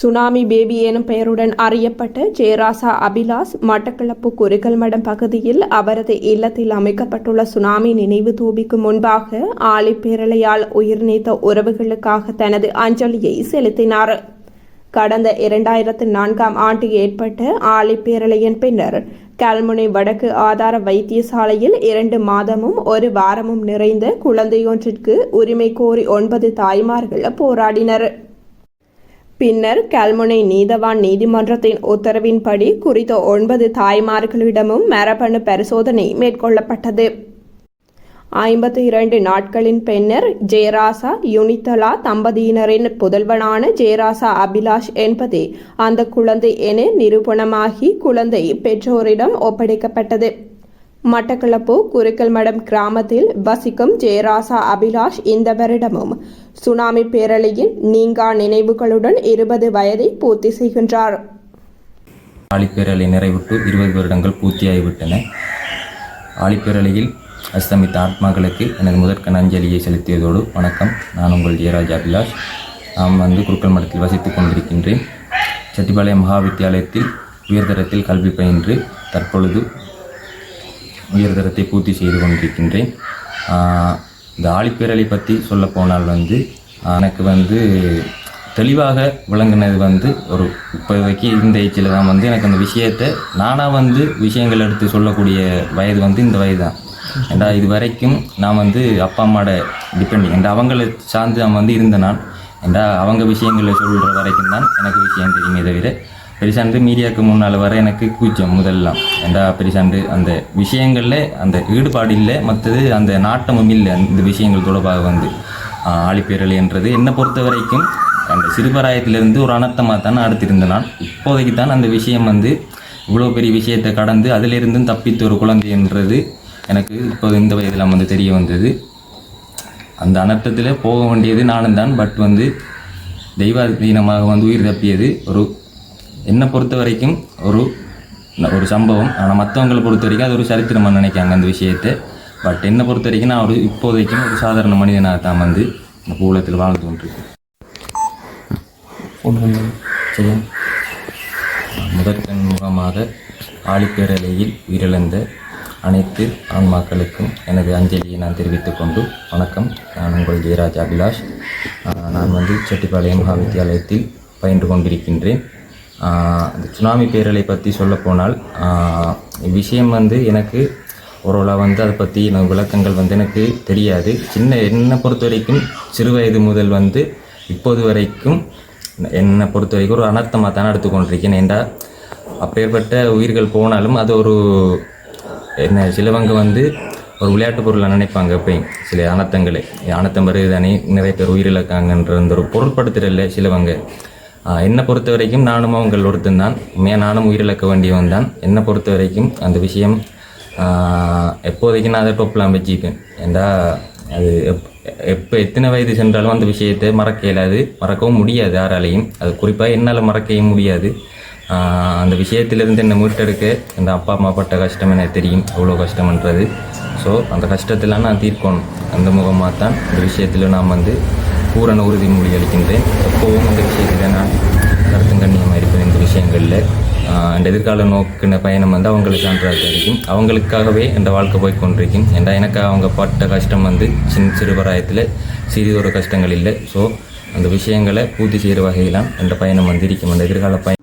Tsunami baby எனும் பெயருடன் அறியப்பட்ட ஜெயராசா அபிலாஸ் மட்டக்களப்பு குருகல்மடம் பகுதியில் அவரது இல்லத்தில் அமைக்கப்பட்டுள்ள சுனாமி நினைவு தூபிக்கு முன்பாக ஆழிப்பேரலையால் உயிர் நீத்த உறவுகளுக்காக தனது அஞ்சலியை செலுத்தினார். கடந்த இரண்டாயிரத்து நான்காம் ஆண்டு ஏற்பட்ட ஆழிப்பேரலையின் பின்னர் கல்முனை வடக்கு ஆதார வைத்தியசாலையில் இரண்டு மாதமும் ஒரு வாரமும் நிறைந்த குழந்தையொன்றிற்கு உரிமை கோரி ஒன்பது தாய்மார்கள் போராடினர். பின்னர் கல்முனை நீதவான் நீதிமன்றத்தின் உத்தரவின்படி குறித்த ஒன்பது தாய்மார்களிடமும் மரபணு பரிசோதனை மேற்கொள்ளப்பட்டது. ஐம்பத்தி இரண்டு நாட்களின் பின்னர் ஜெயராசா யுனிதலா தம்பதியினரின் புதல்வனான ஜெயராசா அபிலாஷ் என்பதே அந்த குழந்தை என நிரூபணமாகி குழந்தை பெற்றோரிடம் ஒப்படைக்கப்பட்டது. மட்டக்களப்பு குறுக்கல் மடம் கிராமத்தில் வசிக்கும் ஜெயராசா அபிலாஷ் இந்த வருடமும் சுனாமி பேரலையின் நீங்கா நினைவுகளுடன் இருபது வயதை பூர்த்தி செய்கின்றார். ஆழிப்பேரலை நிறைவுற்று இருபது வருடங்கள் பூர்த்தியாகிவிட்டன. ஆழிப்பேரலையில் அஸ்தமித்த ஆத்மாக்களுக்கு எனது முதற்கண் அஞ்சலியை செலுத்தியதோடு வணக்கம். நான் உங்கள் ஜெயராஜ் அபிலாஷ். நாம் வந்து குருக்கள் மடத்தில் வசித்துக் கொண்டிருக்கின்றேன். செட்டிப்பாளையம் மகா வித்தியாலயத்தில் உயர்தரத்தில் கல்வி பயின்று தற்பொழுது உயர்தரத்தை பூர்த்தி செய்து கொண்டிருக்கின்றேன். இந்த ஆழிப்பேரலை பற்றி சொல்ல போனால் வந்து எனக்கு வந்து தெளிவாக விளங்கினது வந்து ஒரு இப்போதைக்கு இந்த ஏஜில் தான் வந்து எனக்கு அந்த விஷயத்தை நானாக வந்து விஷயங்கள் எடுத்து சொல்லக்கூடிய வயது வந்து இந்த வயது தான். ஏண்டா இது வரைக்கும் நான் வந்து அப்பா அம்மாவோட டிபெண்டிங் ஏண்டா அவங்கள சார்ந்து நான் வந்து இருந்த நான் ஏண்டா அவங்க விஷயங்களை சொல்கிற வரைக்கும் தான் எனக்கு விஷயம் தெரியுமே தவிர பெரிசாண்டு மீடியாவுக்கு முன்னால் வர எனக்கு கூச்சம் முதல்லாம். ஏண்டா பெரிசாண்டு அந்த விஷயங்களில் அந்த ஈடுபாடு இல்லை மற்றது அந்த நாட்டமும் இல்லை இந்த விஷயங்கள் தொடர்பாக வந்து. ஆஹ் ஆழிப்பேரலை என்றது என்னை பொறுத்த வரைக்கும் அந்த சிறுபராயத்திலிருந்து ஒரு அனர்த்தமாக தான் அடுத்திருந்த நான் இப்போதைக்கு தான் அந்த விஷயம் வந்து இவ்வளோ பெரிய விஷயத்தை கடந்து அதிலிருந்தும் தப்பித்த ஒரு குழந்தை என்றது எனக்கு இப்போது இந்த வயதில் வந்து தெரிய வந்தது. அந்த அனர்த்தத்தில் போக வேண்டியது நானும் தான் பட் வந்து தெய்வாதீனமாக வந்து உயிர் தப்பியது ஒரு என்னை பொறுத்த வரைக்கும் ஒரு ஒரு சம்பவம். ஆனால் மற்றவங்களை பொறுத்த வரைக்கும் அது ஒரு சரித்திரமாக நினைக்காங்க அந்த விஷயத்தை. பட் என்னை பொறுத்த வரைக்கும் நான் ஒரு இப்போதைக்கும் ஒரு சாதாரண மனிதனாக தான் வந்து இந்த பூலத்தில் வாழ்ந்து கொண்டிருக்கேன். சரியா? முதற்கண் முகமாக ஆழிப்பேரலையில் உயிரிழந்த அனைத்து ஆன்மாக்களுக்கும் எனது அஞ்சலியை நான் தெரிவித்துக் கொண்டு வணக்கம். நான் உங்கள் ஜெயராஜ் அபிலாஷ். நான் வந்து செட்டிப்பாளையம் மகாவித்தியாலயத்தில் பயின்று கொண்டிருக்கின்றேன். அந்த சுனாமி பேரலை பற்றி சொல்லப்போனால் விஷயம் வந்து எனக்கு ஓரளவு வந்து அதை பற்றி விளக்கங்கள் வந்து எனக்கு தெரியாது. சின்ன என்னை பொறுத்த வரைக்கும் சிறு வயது முதல் வந்து இப்போது வரைக்கும் என்னை பொறுத்த வரைக்கும் ஒரு அனர்த்தமாக தானே எடுத்துக்கொண்டிருக்கேன். ஏண்டா அப்பேற்பட்ட உயிர்கள் போனாலும் அது ஒரு என்ன சிலவங்க வந்து ஒரு விளையாட்டு பொருளை நினைப்பாங்க எப்பயும். சில அனர்த்தங்களை. அனர்த்தம் வருது தானே நிறைய பேர் உயிரிழக்காங்கன்ற அந்த ஒரு பொருட்படுத்துறதில்ல சிலவங்க. என்னை பொறுத்த வரைக்கும் நானும் அவங்கள் ஒருத்தன் தான் உண்மையாக நானும் உயிரிழக்க வேண்டியவன் தான் என்னை பொறுத்த வரைக்கும் அந்த விஷயம் எப்போதைக்கு நான் அதை டொப்லாம் வச்சுப்பேன் ஏண்டா அது எப் எப்போ எத்தனை வயது சென்றாலும் அந்த விஷயத்தை மறக்க இயலாது. மறக்கவும் முடியாது யாராலையும். அது குறிப்பாக என்னால் மறக்கவும் முடியாது. அந்த விஷயத்திலிருந்து என்னை மீட்டெடுக்க என் அப்பா அம்மா பட்ட கஷ்டம் எனக்கு தெரியும். அவ்வளோ கஷ்டம்ன்றது. ஸோ அந்த கஷ்டத்தெல்லாம் நான் தீர்க்கணும். அந்த முகமாக தான் இந்த விஷயத்தில் நான் வந்து பூரண உறுதிமொழி அளிக்கின்றேன். எப்போவும் இந்த விஷயத்தில் நான் கருத்தும் கண்ணியமாக இருப்பேன் இந்த விஷயங்களில். ஆஹ் இந்த எதிர்கால நோக்கின பயணம் வந்து அவங்களுக்கு சான்றாக இருக்கும். அவங்களுக்காகவே இந்த வாழ்க்கை போய் கொண்டிருக்கும் ஏன்டா எனக்கு அவங்க பட்ட கஷ்டம் வந்து சின்ன சிறுபராயத்தில் சிறிதொரு கஷ்டங்கள் இல்லை. ஸோ அந்த விஷயங்களை பூர்த்தி செய்கிற வகையிலாம் இந்த பயணம் வந்து இருக்கும். அந்த எதிர்கால பயணம்